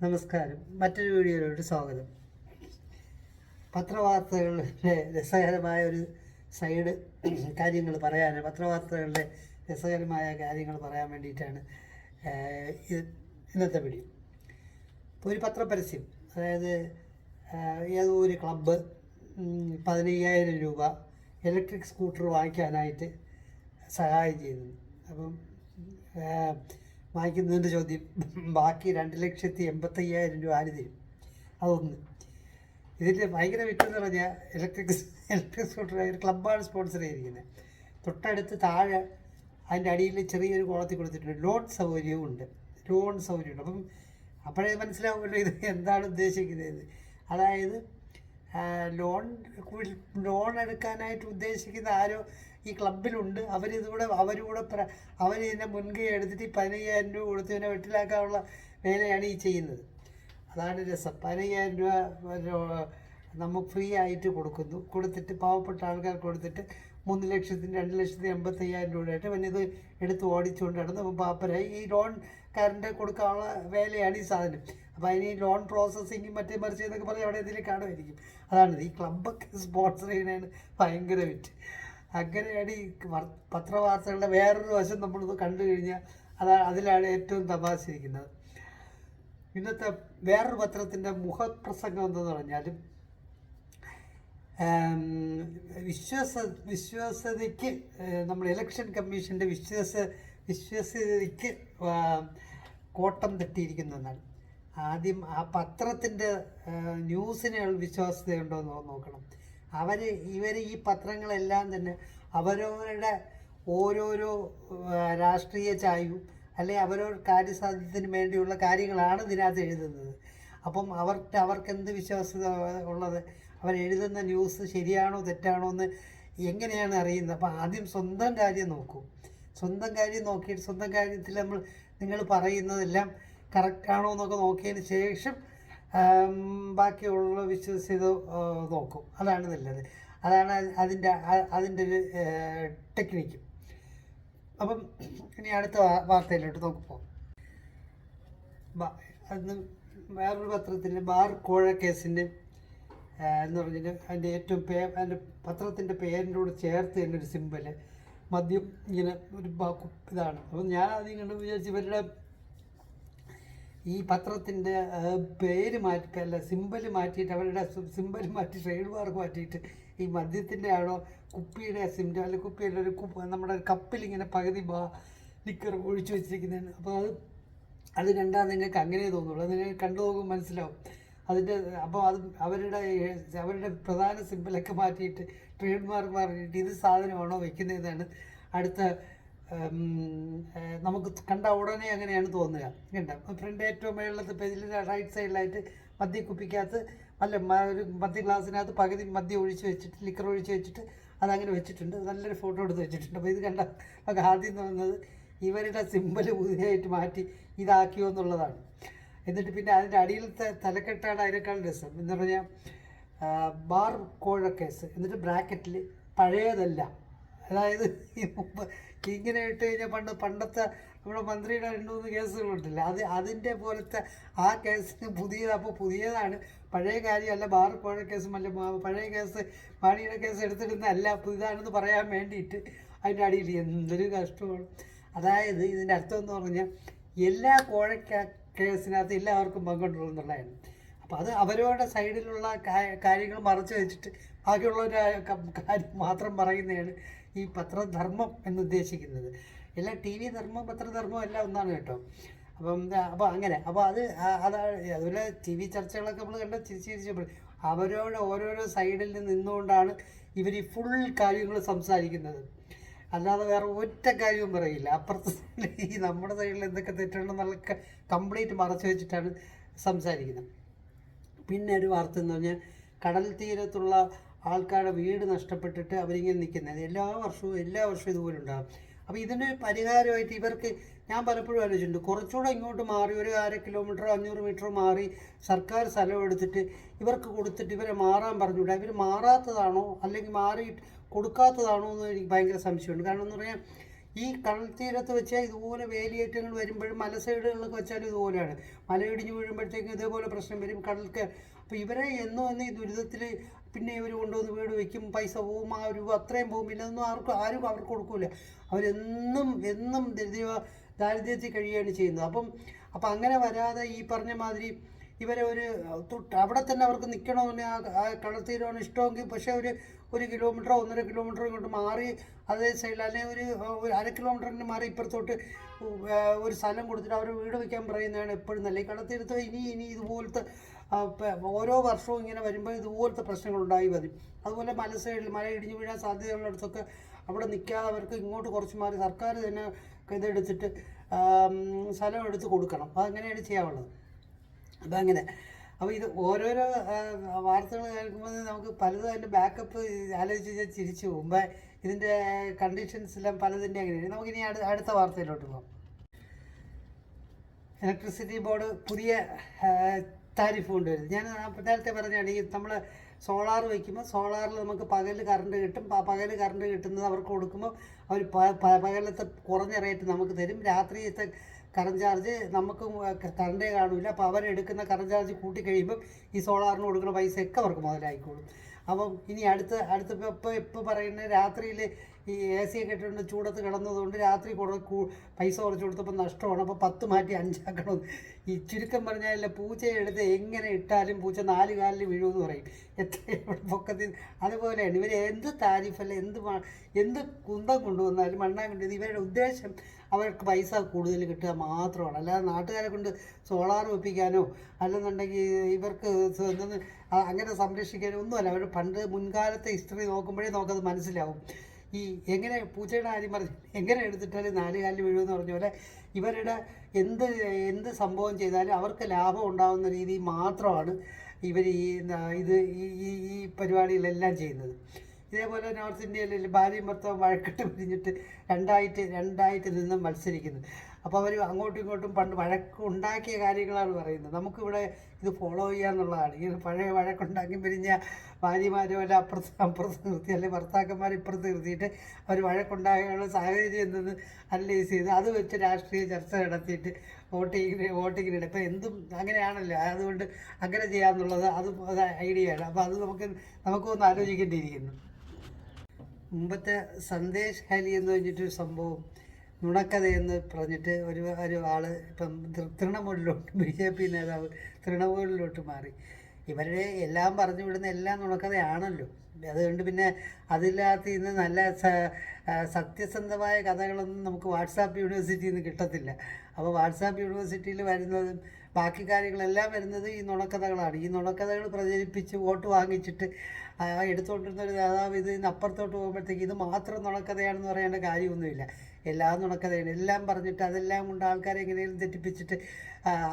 നമസ്കാരം. മറ്റൊരു വീഡിയോയിലോട്ട് സ്വാഗതം. പത്രവാർത്തകളുടെ രസകരമായ ഒരു സൈഡ് കാര്യങ്ങൾ പറയാൻ പത്രവാർത്തകളുടെ രസകരമായ കാര്യങ്ങൾ പറയാൻ വേണ്ടിയിട്ടാണ് ഇന്നത്തെ വീഡിയോ ഇപ്പോൾ ഒരു പത്രപരസ്യം അതായത് ഏതോ ഒരു ക്ലബ്ബ് പതിനയ്യായിരം രൂപ ഇലക്ട്രിക് സ്കൂട്ടർ വാങ്ങിക്കാനായിട്ട് സഹായം ചെയ്യുന്നു അപ്പം വാങ്ങിക്കുന്നതിന്റെ ചോദ്യം. ബാക്കി രണ്ട് ലക്ഷത്തി എൺപത്തയ്യായിരം രൂപ ആര് തരും? അതൊന്ന്. ഇതിന്റെ ഭയങ്കര വിറ്റെന്ന് പറഞ്ഞാൽ ഇലക്ട്രിക് ഇലക്ട്രിക് സ്കൂട്ടർ ഒരു ക്ലബ്ബാണ് സ്പോൺസർ ചെയ്തിരിക്കുന്നത് തൊട്ടടുത്ത് താഴെ അതിന്റെ അടിയിൽ ചെറിയൊരു കോളത്തിൽ കൊടുത്തിട്ടുണ്ട്. ലോൺ സൗകര്യവും ഉണ്ട്. ലോൺ സൗകര്യമുണ്ട്. അപ്പം അപ്പോഴേ മനസ്സിലാവുമല്ലോ ഇത് എന്താണ് ഉദ്ദേശിക്കുന്നത് അതായത് ലോൺ ലോൺ എടുക്കാനായിട്ട് ഉദ്ദേശിക്കുന്ന ആരോ ഈ ക്ലബിലുണ്ട് അവരിതുകൂടെ അവർ ഇതിന്റെ മുൻകൈ എടുത്തിട്ട് പതിനയ്യായിരം രൂപ കൊടുത്ത് ഇതിനെ വെട്ടിലാക്കാനുള്ള വേലയാണ് ഈ ചെയ്യുന്നത്. അതാണ് രസം. പതിനയ്യായിരം രൂപ നമ്മൾ ഫ്രീ ആയിട്ട് കൊടുക്കുന്നു. കൊടുത്തിട്ട് പാവപ്പെട്ട ആൾക്കാർക്ക് കൊടുത്തിട്ട് മൂന്ന് ലക്ഷത്തിന് രണ്ട് ലക്ഷത്തി എൺപത്തയ്യായിരം രൂപയായിട്ട് ഇത് എടുത്ത് ഓടിച്ചുകൊണ്ട് നടന്ന് പാപ്പരായി. ഈ ലോൺ കാരന്റെ കൊടുക്കാനുള്ള വേലയാണ് ഈ സാധനം. അപ്പോൾ അതിന് ഈ ലോൺ പ്രോസസ്സിങ്ങും മറ്റേ മറിച്ച് എന്നൊക്കെ പറഞ്ഞാൽ അവിടെ എന്തെങ്കിലും കാണുമായിരിക്കും. അതാണ് ഈ ക്ലബ്ബൊക്കെ സ്പോൺസർ ചെയ്യുന്നതിന് ഭയങ്കര വിറ്റ്. അങ്ങനെയാണ് ഈ വർ- പത്രവാർത്തകളുടെ വേറൊരു വശം നമ്മളിത് കണ്ടു കഴിഞ്ഞാൽ അതാ അതിലാണ് ഏറ്റവും തമാശിരിക്കുന്നത് ഇന്നത്തെ വേറൊരു പത്രത്തിന്റെ മുഖപ്രസംഗം എന്തെന്ന് പറഞ്ഞാലും വിശ്വാസ വിശ്വാസ്യതയ്ക്ക് നമ്മൾ ഇലക്ഷൻ കമ്മീഷന്റെ വിശ്വാസ വിശ്വാസ്യതയ്ക്ക് കോട്ടം തട്ടിയിരിക്കുന്നതാണ് ആദ്യം ആ പത്രത്തിന്റെ ന്യൂസിന് വിശ്വാസ്യതയുണ്ടോ എന്ന് നോക്കണം. അവർ ഇവർ ഈ പത്രങ്ങളെല്ലാം തന്നെ അവരവരുടെ ഓരോരോ രാഷ്ട്രീയ ചായവും അല്ലെങ്കിൽ അവരവരുടെ കാര്യസാധ്യത്തിന് വേണ്ടിയുള്ള കാര്യങ്ങളാണ് ഇതിനകത്ത് എഴുതുന്നത്. അപ്പം അവർക്ക് അവർക്ക് എന്ത് വിശ്വാസ്യത ഉള്ളത്? അവരെഴുതുന്ന ന്യൂസ് ശരിയാണോ തെറ്റാണോ എന്ന് എങ്ങനെയാണ് അറിയുന്നത്? അപ്പം ആദ്യം സ്വന്തം കാര്യം നോക്കും. സ്വന്തം കാര്യം നോക്കിയിട്ട് സ്വന്തം കാര്യത്തിൽ നമ്മൾ നിങ്ങൾ പറയുന്നതെല്ലാം കറക്റ്റാണോ എന്നൊക്കെ നോക്കിയതിന് ശേഷം ബാക്കിയുള്ള വിശ്വസ് ചെയ്ത് നോക്കും. അതാണ് നല്ലത്. അതാണ് അതിന്റെ അതിന്റെ ഒരു ടെക്നിക്ക്. അപ്പം ഇനി അടുത്ത വാർത്തയിലോട്ട് നോക്കുമ്പോൾ അന്ന് വേറൊരു പത്രത്തിൽ ബാർ കോഴ കേസിന്റെ എന്ന് പറഞ്ഞിട്ട് അതിന്റെ ഏറ്റവും പേ അതിന്റെ പത്രത്തിന്റെ പേരിന്റെ കൂടെ ചേർത്ത് തന്നെ ഒരു സിമ്പൽ മദ്യം ഇങ്ങനെ ഒരു ഇതാണ്. അപ്പം ഞാൻ അതിങ്ങനെ വിചാരിച്ചു ഇവരുടെ ഈ പത്രത്തിന്റെ പേര് മാറ്റി അല്ല സിമ്പൽ മാറ്റിയിട്ട് അവരുടെ സിമ്പൽ മാറ്റി ട്രേഡ് മാർക്ക് മാറ്റിയിട്ട് ഈ മദ്യത്തിന്റെ ആണോ കുപ്പിയുടെ സിംറ്റം അല്ല കുപ്പിയുടെ ഒരു കുപ്പ് നമ്മുടെ ഇങ്ങനെ പകുതി ബാ ലിക്കർ ഒഴിച്ചു വെച്ചിരിക്കുന്നതാണ്. അപ്പോൾ അത് അത് കണ്ടാൽ നിങ്ങൾക്ക് അങ്ങനെ തോന്നുള്ളൂ. നിങ്ങൾ കണ്ടു നോക്കുമ്പോൾ മനസ്സിലാവും. അതിന്റെ അപ്പോൾ അത് അവരുടെ അവരുടെ പ്രധാന സിമ്പിളൊക്കെ മാറ്റിയിട്ട് ട്രേഡ് മാർക്ക് മാറിയിട്ട് ഇത് സാധനമാണോ വെക്കുന്നതെന്നാണ് അടുത്ത നമുക്ക് കണ്ട ഉടനെ അങ്ങനെയാണ് തോന്നുക. കണ്ട ഫ്രണ്ട് ഏറ്റവും മേളിലത്തെ പേജിൽ റൈറ്റ് സൈഡിലായിട്ട് മദ്യ കുപ്പിക്കകത്ത് അല്ല ഒരു മദ്യ ഗ്ലാസ്സിനകത്ത് പകുതി മദ്യം ഒഴിച്ച് വെച്ചിട്ട് ലിക്കർ ഒഴിച്ച് വെച്ചിട്ട് അതങ്ങനെ വെച്ചിട്ടുണ്ട്. നല്ലൊരു ഫോട്ടോ എടുത്ത് വെച്ചിട്ടുണ്ട്. അപ്പോൾ ഇത് കണ്ട നമുക്ക് ആദ്യം തോന്നുന്നത് ഇവരുടെ സിമ്പൽ പുതിയതായിട്ട് മാറ്റി ഇതാക്കിയോ എന്നുള്ളതാണ്. എന്നിട്ട് പിന്നെ അതിന്റെ അടിയിലത്തെ തലക്കെട്ടാണ് അതിനേക്കാൾ രസം. എന്ന് പറഞ്ഞാൽ ബാർ കോഴ കേസ്. എന്നിട്ട് ബ്രാക്കറ്റിൽ പഴയതല്ല. അതായത് ഈ മുമ്പ് ഇങ്ങനെ ഇട്ട് കഴിഞ്ഞാൽ പണ്ട് പണ്ടത്തെ നമ്മുടെ മന്ത്രിയുടെ രണ്ട് മൂന്ന് കേസുകളുണ്ടല്ലോ? അത് അതിന്റെ പോലത്തെ ആ കേസിന് പുതിയത് അപ്പോൾ പുതിയതാണ്. പഴയ കാര്യമല്ല ബാർ കോഴ കേസും അല്ല പഴയ കേസ് മാണിയുടെ കേസ് എടുത്തിടുന്നതല്ല പുതിയതാണെന്ന് പറയാൻ വേണ്ടിയിട്ട് അതിന്റെ അടിയിൽ എന്തൊരു കഷ്ടമാണ്. അതായത് ഇതിന്റെ അർത്ഥം എന്ന് പറഞ്ഞാൽ എല്ലാ കോഴക്ക കേസിനകത്ത് എല്ലാവർക്കും പങ്കുണ്ടെന്നുള്ളതാണ് അപ്പോൾ അത് അവരവരുടെ സൈഡിലുള്ള കാര്യങ്ങൾ മറച്ചു വെച്ചിട്ട് ബാക്കിയുള്ളവരുടെ കാര്യം മാത്രം പറയുന്നതാണ്. ഈ പത്രധർമ്മം എന്ന് ഉദ്ദേശിക്കുന്നത് എല്ലാ ടി വി ധർമ്മം പത്രധർമ്മം എല്ലാം ഒന്നാണ് കേട്ടോ. അപ്പം അപ്പോൾ അങ്ങനെ അപ്പോൾ അത് അതാണ് അതുപോലെ ടി വി ചർച്ചകളൊക്കെ നമ്മൾ കണ്ട ചിരിച്ച് ചിരിച്ചപ്പോൾ അവരോട് ഓരോരോ സൈഡിൽ നിന്ന് നിന്നുകൊണ്ടാണ് ഇവർ ഈ ഫുൾ കാര്യങ്ങൾ സംസാരിക്കുന്നത്. അല്ലാതെ വേറെ ഒറ്റ കാര്യവും പറയില്ല. അപ്പുറത്ത് ഈ നമ്മുടെ സൈഡിൽ എന്തൊക്കെ തെറ്റുണ്ടെന്നുള്ള കംപ്ലീറ്റ് മറച്ചു വെച്ചിട്ടാണ് സംസാരിക്കുന്നത്. പിന്നെ ഒരു വാർത്ത എന്ന് പറഞ്ഞാൽ കടൽ തീരത്തുള്ള ആൾക്കാരുടെ വീട് നഷ്ടപ്പെട്ടിട്ട് അവരിങ്ങനെ നിൽക്കുന്നത്. എല്ലാ വർഷവും എല്ലാ വർഷവും ഇതുപോലെ ഉണ്ടാകും അപ്പോൾ ഇതിന് പരിഹാരമായിട്ട് ഇവർക്ക് ഞാൻ പലപ്പോഴും ആലോചിച്ചിട്ടുണ്ട്. കുറച്ചുകൂടെ ഇങ്ങോട്ട് മാറി ഒരു അര കിലോമീറ്ററോ അഞ്ഞൂറ് മീറ്ററോ മാറി സർക്കാർ സ്ഥലം എടുത്തിട്ട് ഇവർക്ക് കൊടുത്തിട്ട് ഇവരെ മാറാൻ പറഞ്ഞുകൂടെ? ഇവർ മാറാത്തതാണോ? അല്ലെങ്കിൽ മാറി കൊടുക്കാത്തതാണോ എന്ന് എനിക്ക് ഭയങ്കര സംശയമുണ്ട്. കാരണം എന്ന് പറഞ്ഞാൽ ഈ കടൽത്തീരത്ത് വെച്ചാൽ ഇതുപോലെ വേലിയേറ്റങ്ങൾ വരുമ്പോഴും മല സൈഡുകളിലൊക്കെ വെച്ചാലും ഇതുപോലെയാണ്. മല വീഴുമ്പോഴത്തേക്കും ഇതേപോലെ പ്രശ്നം വരും. കടൽക്ക് അപ്പോൾ ഇവരെ എന്നോ എന്ന് ഈ ദുരിതത്തിൽ പിന്നെ ഇവർ കൊണ്ടുവന്ന് വീട് വയ്ക്കും പൈസ പോവും ആ ഒരു അത്രയും പോവും. പിന്നെ ഒന്നും ആർക്കും ആരും അവർക്ക് കൊടുക്കൂല. അവരെന്നും എന്നും ദരിദ്ര ദാരിദ്ര്യത്തിൽ കഴിയുകയാണ് ചെയ്യുന്നത്. അപ്പം അപ്പം അങ്ങനെ വരാതെ ഈ പറഞ്ഞ മാതിരി ഇവരെ ഒരു അവിടെ തന്നെ അവർക്ക് നിൽക്കണമെന്ന് ആ കടൽത്തീരമാണ് ഇഷ്ടമെങ്കിൽ പക്ഷേ ഒരു ഒരു കിലോമീറ്ററോ ഒന്നര കിലോമീറ്ററോ ഇങ്ങോട്ട് മാറി അതേ സൈഡിൽ അല്ലെങ്കിൽ ഒരു ഒരു അര കിലോമീറ്ററിന് മാറി ഇപ്പുറത്തോട്ട് ഒരു സ്ഥലം കൊടുത്തിട്ട് അവർ വീട് വയ്ക്കാൻ പറയുന്നതാണ് എപ്പോഴും നല്ല ഈ കടൽത്തീരത്ത് ഇനി ഇനി ഇതുപോലത്തെ ഓരോ വർഷവും ഇങ്ങനെ വരുമ്പോൾ ഇതുപോലത്തെ പ്രശ്നങ്ങൾ ഉണ്ടായി വരും. അതുപോലെ മല സൈഡിൽ മല ഇടിഞ്ഞു വീഴാൻ സാധ്യതയുള്ളിടത്തൊക്കെ അവിടെ നിൽക്കാതെ അവർക്ക് ഇങ്ങോട്ട് കുറച്ച് മാറി സർക്കാർ തന്നെ ഇതെടുത്തിട്ട് സ്ഥലം എടുത്ത് കൊടുക്കണം. അതങ്ങനെയാണ് ചെയ്യാനുള്ളത്. അപ്പം അങ്ങനെ. അപ്പോൾ ഇത് ഓരോരോ വാർത്തകൾ കേൾക്കുമ്പോൾ നമുക്ക് പലതും അതിന്റെ ബാക്കപ്പ് ആലോചിച്ച് ഞാൻ ചിരിച്ചു പോകുമ്പോൾ ഇതിന്റെ കണ്ടീഷൻസ് എല്ലാം പലതിന്റെ അങ്ങനെയാണ്. നമുക്കിനി അടു അടുത്ത വാർത്തയിലോട്ട് പോകാം. ഇലക്ട്രിസിറ്റി ബോർഡ് പുതിയ താരിഫ് കൊണ്ടുവരുന്നത്. ഞാൻ നേരത്തെ പറഞ്ഞാണ് ഈ നമ്മൾ സോളാർ വയ്ക്കുമ്പോൾ സോളാറിൽ നമുക്ക് പകൽ കറണ്ട് കിട്ടും. പകൽ കറണ്ട് കിട്ടുന്നത് അവർക്ക് കൊടുക്കുമ്പോൾ അവർ പകലത്തെ കുറഞ്ഞ റേറ്റ് നമുക്ക് തരും. രാത്രിയത്തെ കറണ്ട് ചാർജ് നമുക്ക് കറണ്ടേ കാണില്ല അപ്പോൾ അവരെടുക്കുന്ന കറണ്ട് ചാർജ് കൂട്ടി കഴിയുമ്പം ഈ സോളാറിന് കൊടുക്കുന്ന പൈസയൊക്കെ അവർക്ക് മുതലായിക്കോളും. അപ്പം ഇനി അടുത്ത അടുത്ത ഇപ്പോൾ ഇപ്പോൾ പറയുന്ന രാത്രിയിൽ ഈ എ സി ഒക്കെ ഇട്ടുകൊണ്ട് ചൂടത്ത് കിടന്നതുകൊണ്ട് രാത്രി കുറേ പൈസ കുറച്ച് കൊടുത്തപ്പോൾ നഷ്ടമാണ്. അപ്പോൾ പത്ത് മാറ്റി അഞ്ചാക്കണം. ഈ ചുരുക്കം പറഞ്ഞാൽ പൂച്ചയെ എടുത്ത് എങ്ങനെ ഇട്ടാലും പൂച്ച നാല് കാലിൽ വീഴുമെന്ന് പറയും. എത്ര പൊക്കത്തിൽ. അതുപോലെയാണ് ഇവർ എന്ത് താരിഫല്ല എന്ത് എന്ത് കുന്തം കൊണ്ടുവന്നാലും മണ്ണാൻ കൊണ്ടുവന്ന് ഇവരുടെ ഉദ്ദേശം അവർക്ക് പൈസ കൂടുതൽ കിട്ടുക മാത്രമാണ്. അല്ലാതെ നാട്ടുകാരെ കൊണ്ട് സോളാർ വെപ്പിക്കാനോ അല്ലെന്നുണ്ടെങ്കിൽ ഇവർക്ക് അങ്ങനെ സംരക്ഷിക്കാനോ ഒന്നുമല്ല. അവർ പണ്ട് മുൻകാലത്തെ ഹിസ്റ്ററി നോക്കുമ്പോഴേ നമുക്കത് മനസ്സിലാവും. ഈ എങ്ങനെ പൂച്ചയുടെ കാര്യം പറഞ്ഞു എങ്ങനെ എടുത്തിട്ടാലും നാല് കാലിൽ വീഴുമെന്ന് പറഞ്ഞ പോലെ ഇവരുടെ എന്ത് എന്ത് സംഭവം ചെയ്താലും അവർക്ക് ലാഭം ഉണ്ടാകുന്ന രീതി മാത്രമാണ് ഇവർ ഈ ഇത് ഈ ഈ- പരിപാടികളെല്ലാം ചെയ്യുന്നത്. ഇതേപോലെ നോർത്ത് ഇന്ത്യയിൽ ഭാര്യയും ഭർത്താവും വഴക്കിട്ട് പിരിഞ്ഞിട്ട് രണ്ടായിട്ട് രണ്ടായിട്ട് നിന്ന് മത്സരിക്കുന്നു. അപ്പോൾ അവർ അങ്ങോട്ടും ഇങ്ങോട്ടും പണ്ട് വഴക്ക് ഉണ്ടാക്കിയ കാര്യങ്ങളാണ് പറയുന്നത്. നമുക്കിവിടെ ഇത് ഫോളോ ചെയ്യാന്നുള്ളതാണ്. ഇങ്ങനെ പഴയ വഴക്കുണ്ടാക്കി പിരിഞ്ഞ ഭാര്യമാരോ അല്ല അപ്പുറത്ത് അപ്പുറത്ത് നിർത്തി അല്ലെങ്കിൽ ഭർത്താക്കന്മാർ ഇപ്പുറത്ത് നിർത്തിയിട്ട് അവർ വഴക്കുണ്ടാകാനുള്ള സാഹചര്യം എന്തെന്ന് അനലൈസ് ചെയ്ത് അത് വെച്ച് രാഷ്ട്രീയ ചർച്ച നടത്തിയിട്ട് വോട്ടിങ്ങിന് വോട്ടിങ്ങിനിടെ ഇപ്പം എന്തും അങ്ങനെയാണല്ലോ. അതുകൊണ്ട് അങ്ങനെ ചെയ്യാമെന്നുള്ളത് അത് ഐഡിയയാണ് അപ്പോൾ അത് നമുക്ക് നമുക്കൊന്ന് ആലോചിക്കേണ്ടിയിരിക്കുന്നു. മുമ്പത്തെ സന്ദേശ് ഹാലി എന്ന് പറഞ്ഞിട്ടൊരു സംഭവം നുണക്കഥയെന്ന് പറഞ്ഞിട്ട് ഒരു ഒരു ആൾ ഇപ്പം തൃണമൂലിലോട്ട് ബി ജെ പി നേതാവ് തൃണമൂലിലോട്ട് മാറി. ഇവരുടെ എല്ലാം പറഞ്ഞു വിടുന്ന എല്ലാം നുണക്കഥയാണല്ലോ. അതുകൊണ്ട് പിന്നെ അതില്ലാത്ത ഇന്ന് നല്ല സത്യസന്ധമായ കഥകളൊന്നും നമുക്ക് വാട്സാപ്പ് യൂണിവേഴ്സിറ്റിയിൽ നിന്ന് കിട്ടത്തില്ല. അപ്പോൾ വാട്സാപ്പ് യൂണിവേഴ്സിറ്റിയിൽ വരുന്നതും ബാക്കി കാര്യങ്ങളെല്ലാം വരുന്നത് ഈ നുണക്കഥകളാണ്. ഈ നുണക്കഥകൾ പ്രചരിപ്പിച്ച് വോട്ട് വാങ്ങിച്ചിട്ട് എടുത്തുകൊണ്ടിരുന്ന ഒരു നേതാവ് ഇത് അപ്പുറത്തോട്ട് പോകുമ്പോഴത്തേക്ക് ഇത് മാത്രം നുണക്കഥയാണെന്ന് പറയേണ്ട കാര്യമൊന്നുമില്ല. എല്ലാം നുണക്കഥയാണ്. എല്ലാം പറഞ്ഞിട്ട് അതെല്ലാം കൊണ്ട് ആൾക്കാരെ എങ്ങനെയും തെറ്റിപ്പിച്ചിട്ട്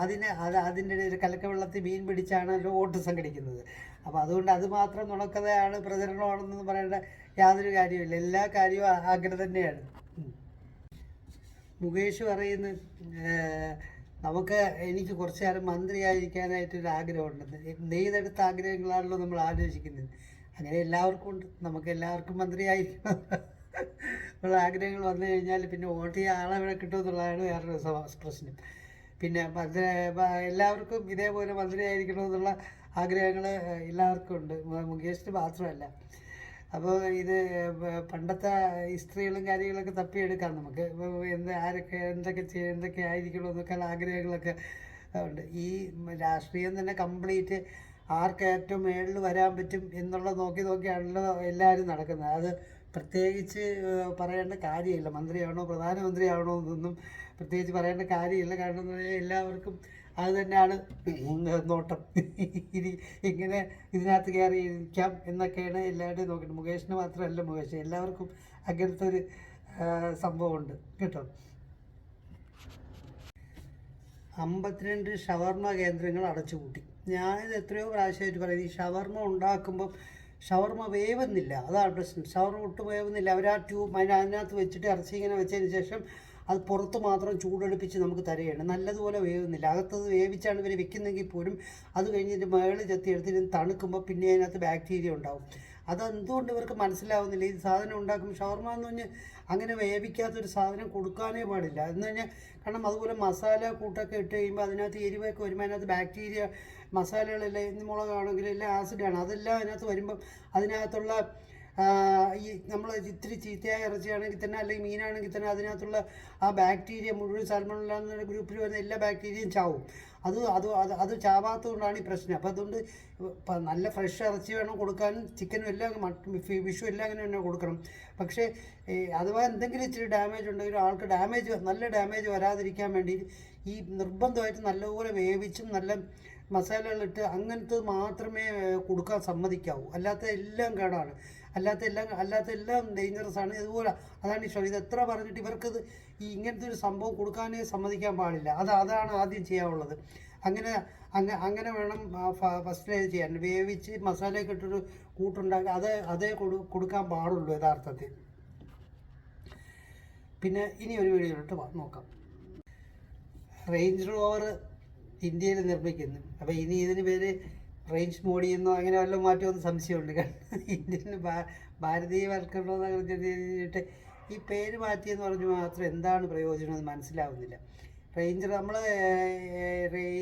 അതിന് അത് അതിന്റെ ഒരു കലക്ക വെള്ളത്തിൽ മീൻ പിടിച്ചാണല്ലോ വോട്ട് സംഘടിക്കുന്നത്. അപ്പോൾ അതുകൊണ്ട് അത് മാത്രം നുണക്കഥയാണ് പ്രചരണമാണെന്ന് പറയേണ്ട യാതൊരു കാര്യമില്ല എല്ലാ കാര്യവും അങ്ങനെ തന്നെയാണ്. മുകേഷ് പറയുന്നു നമുക്ക് എനിക്ക് കുറച്ച് നേരം മന്ത്രിയായിരിക്കാനായിട്ടൊരു ആഗ്രഹമുണ്ട്. നെയ്തെടുത്ത ആഗ്രഹങ്ങളാണല്ലോ നമ്മൾ ആലോചിക്കുന്നത്. അങ്ങനെ എല്ലാവർക്കും ഉണ്ട്. നമുക്ക് എല്ലാവർക്കും മന്ത്രിയായിരിക്കണം ഉള്ള ആഗ്രഹങ്ങൾ വന്നു കഴിഞ്ഞാൽ പിന്നെ വോട്ട് ചെയ്യാൻ ആളെ ഇവിടെ കിട്ടുമെന്നുള്ളതാണ് വേറൊരു പ്രശ്നം. പിന്നെ മന്ത്രി എല്ലാവർക്കും ഇതേപോലെ മന്ത്രിയായിരിക്കണമെന്നുള്ള ആഗ്രഹങ്ങൾ എല്ലാവർക്കും ഉണ്ട്. മുകേഷിന് മാത്രമല്ല. അപ്പോൾ ഇത് പണ്ടത്തെ ഹിസ്റ്ററികളും കാര്യങ്ങളൊക്കെ തപ്പിയെടുക്കാം നമുക്ക്. എന്ത് ആരൊക്കെ എന്തൊക്കെ ചെയ്യ എന്തൊക്കെ ആയിരിക്കണം എന്നൊക്കെ ആഗ്രഹങ്ങളൊക്കെ ഉണ്ട്. ഈ രാഷ്ട്രീയം തന്നെ കംപ്ലീറ്റ് ആർക്ക് ഏറ്റവും മേളിൽ വരാൻ പറ്റും എന്നുള്ളത് നോക്കി നോക്കിയാണല്ലോ എല്ലാവരും നടക്കുന്നത്. അത് പ്രത്യേകിച്ച് പറയേണ്ട കാര്യമില്ല. മന്ത്രിയാണോ പ്രധാനമന്ത്രിയാണോ എന്നൊന്നും പ്രത്യേകിച്ച് പറയേണ്ട കാര്യമില്ല. കാരണം എന്ന് പറഞ്ഞാൽ എല്ലാവർക്കും അത് തന്നെയാണ് നോട്ടം. ഇനി ഇങ്ങനെ ഇതിനകത്ത് കയറി ഇരിക്കാം എന്നൊക്കെയാണ് എല്ലാവരുടെയും നോക്കുന്നത്. മുകേഷിന് മാത്രമല്ല മുകേഷ്. എല്ലാവർക്കും അങ്ങനത്തെ ഒരു സംഭവമുണ്ട്. കേട്ടോ? അമ്പത്തിരണ്ട് ഷവർമ കേന്ദ്രങ്ങൾ അടച്ചുപൂട്ടി. ഞാനിത് എത്രയോ പ്രാവശ്യമായിട്ട് പറയുന്നത് ഈ ഷവർമ ഉണ്ടാക്കുമ്പം ഷവർമ വേവുന്നില്ല. അതാണ് പ്രശ്നം. ഷവർമ ഒട്ടും വേവുന്നില്ല. അവർ ആ ട്യൂബ് അതിന് അതിനകത്ത് വെച്ചിട്ട് ഇറച്ചി ഇങ്ങനെ വെച്ചതിന് ശേഷം അത് പുറത്ത് മാത്രം ചൂടെടുപ്പിച്ച് നമുക്ക് തരികയാണ്. നല്ലതുപോലെ വേവുന്നില്ല. അകത്തത് വേവിച്ചാണ് ഇവർ വെക്കുന്നതെങ്കിൽ പോലും അത് കഴിഞ്ഞിട്ട് മേളിൽ ചെത്തി എടുത്തിട്ട് തണുക്കുമ്പോൾ പിന്നെ അതിനകത്ത് ബാക്ടീരിയ ഉണ്ടാവും. അതെന്തുകൊണ്ട് ഇവർക്ക് മനസ്സിലാവുന്നില്ല? ഈ സാധനം ഉണ്ടാക്കും ഷവർമ എന്ന് പറഞ്ഞ് അങ്ങനെ വേവിക്കാത്തൊരു സാധനം കൊടുക്കാനേ പാടില്ല. എന്ന് പറഞ്ഞാൽ കാരണം അതുപോലെ മസാല കൂട്ടൊക്കെ ഇട്ട് കഴിയുമ്പോൾ അതിനകത്ത് എരിവൊക്കെ വരുമ്പോൾ അതിനകത്ത് ബാക്ടീരിയ മസാലകളെല്ലാം ഇന്ന് മുളകാണെങ്കിൽ എല്ലാം ആസിഡാണ്. അതെല്ലാം അതിനകത്ത് വരുമ്പം അതിനകത്തുള്ള ഈ നമ്മൾ ഇത്തിരി ചീത്തയായ ഇറച്ചിയാണെങ്കിൽ തന്നെ അല്ലെങ്കിൽ മീനാണെങ്കിൽ തന്നെ അതിനകത്തുള്ള ആ ബാക്ടീരിയ മുഴുവൻ സാൽമണല്ല ഗ്രൂപ്പിൽ വരുന്ന എല്ലാ ബാക്ടീരിയയും ചാവും. അത് അത് അത് അത് ചാവാത്തതുകൊണ്ടാണ് ഈ പ്രശ്നം. അപ്പോൾ അതുകൊണ്ട് നല്ല ഫ്രഷ് ഇറച്ചി വേണം കൊടുക്കാനും ചിക്കനും എല്ലാം മട്ടൺ ഫിഷും എല്ലാം അങ്ങനെ തന്നെ കൊടുക്കണം. പക്ഷേ അഥവാ എന്തെങ്കിലും ഇച്ചിരി ഡാമേജ് ഉണ്ടെങ്കിൽ ആൾക്ക് ഡാമേജ് നല്ല ഡാമേജ് വരാതിരിക്കാൻ വേണ്ടി ഈ നിർബന്ധമായിട്ട് നല്ലപോലെ വേവിച്ചും നല്ല മസാലകളിട്ട് അങ്ങനത്തെ മാത്രമേ കൊടുക്കാൻ സമ്മതിക്കാവൂ. അല്ലാത്ത എല്ലാം കേടാണ്. അല്ലാത്ത എല്ലാം അല്ലാത്ത എല്ലാം ഡേഞ്ചറസ് ആണ്. ഇതുപോലെ അതാണ് ഈ ഇത് എത്ര പറഞ്ഞിട്ട് ഇവർക്ക് ഈ ഇങ്ങനത്തെ ഒരു സംഭവം കൊടുക്കാനേ സമ്മതിക്കാൻ പാടില്ല. അത് അതാണ് ആദ്യം ചെയ്യാനുള്ളത്. അങ്ങനെ അങ്ങ അങ്ങനെ വേണം ഫസ്റ്റ് ചെയ്യാൻ. വേവിച്ച് മസാലയൊക്കെ ഇട്ടൊരു കൂട്ടുണ്ടാക്കി അത് അതേ കൊടു കൊടുക്കാൻ പാടുള്ളൂ യഥാർത്ഥത്തിൽ. പിന്നെ ഇനി ഒരു വീഡിയോയിലോട്ട് നോക്കാം. റേഞ്ച് റോവർ ഇന്ത്യയിൽ നിർമ്മിക്കുന്നു. അപ്പോൾ ഇനി ഇതിന് പേര് റേഞ്ച് മോഡി എന്നോ അങ്ങനെ വല്ല മാറ്റുമെന്ന് സംശയമുണ്ട്. കാരണം ഇന്ത്യൻ ഭാരതീയ കഴിഞ്ഞിട്ട് ഈ പേര് മാറ്റിയെന്ന് പറഞ്ഞ് മാത്രം എന്താണ് പ്രയോജനം എന്ന് മനസ്സിലാവുന്നില്ല. റേഞ്ചർ നമ്മൾ